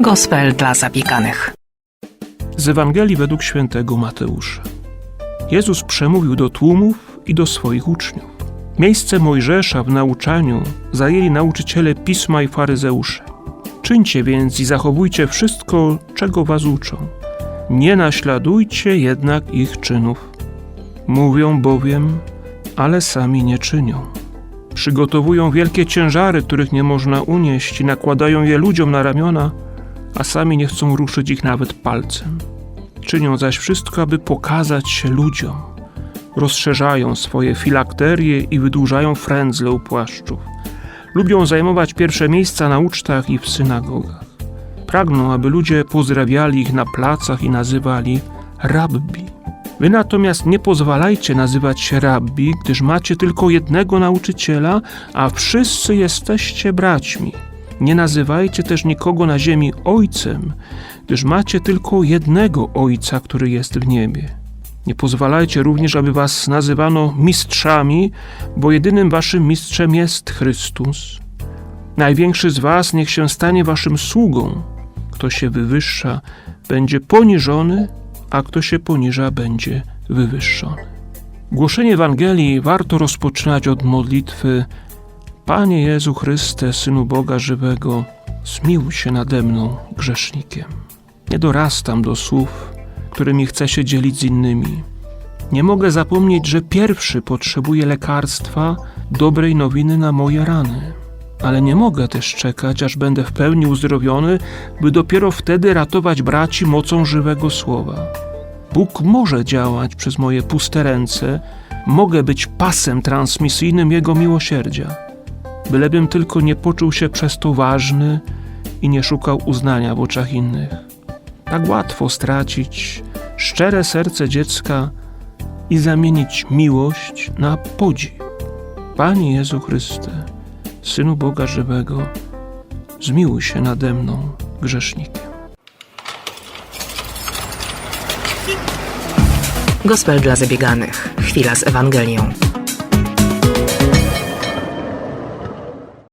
Gospel dla zabieganych. Z Ewangelii według świętego Mateusza. Jezus przemówił do tłumów i do swoich uczniów. Miejsce Mojżesza w nauczaniu zajęli nauczyciele pisma i faryzeusze. Czyńcie więc i zachowujcie wszystko, czego was uczą. Nie naśladujcie jednak ich czynów. Mówią bowiem, ale sami nie czynią. Przygotowują wielkie ciężary, których nie można unieść i nakładają je ludziom na ramiona, a sami nie chcą ruszyć ich nawet palcem. Czynią zaś wszystko, aby pokazać się ludziom. Rozszerzają swoje filakterie i wydłużają frędzle u płaszczów. Lubią zajmować pierwsze miejsca na ucztach i w synagogach. Pragną, aby ludzie pozdrawiali ich na placach i nazywali rabbi. Wy natomiast nie pozwalajcie nazywać się rabbi, gdyż macie tylko jednego nauczyciela, a wszyscy jesteście braćmi. Nie nazywajcie też nikogo na ziemi ojcem, gdyż macie tylko jednego ojca, który jest w niebie. Nie pozwalajcie również, aby was nazywano mistrzami, bo jedynym waszym mistrzem jest Chrystus. Największy z was niech się stanie waszym sługą. Kto się wywyższa, będzie poniżony, a kto się poniża, będzie wywyższony. Głoszenie Ewangelii warto rozpoczynać od modlitwy Panie Jezu Chryste, Synu Boga żywego, zmiłuj się nade mną, grzesznikiem. Nie dorastam do słów, którymi chcę się dzielić z innymi. Nie mogę zapomnieć, że pierwszy potrzebuję lekarstwa, dobrej nowiny na moje rany. Ale nie mogę też czekać, aż będę w pełni uzdrowiony, by dopiero wtedy ratować braci mocą żywego słowa. Bóg może działać przez moje puste ręce, mogę być pasem transmisyjnym Jego miłosierdzia bylebym tylko nie poczuł się przez to ważny i nie szukał uznania w oczach innych. Tak łatwo stracić szczere serce dziecka i zamienić miłość na podziw. Panie Jezu Chryste, Synu Boga żywego, zmiłuj się nade mną, grzesznikiem. Gospel dla zabieganych. Chwila z Ewangelią.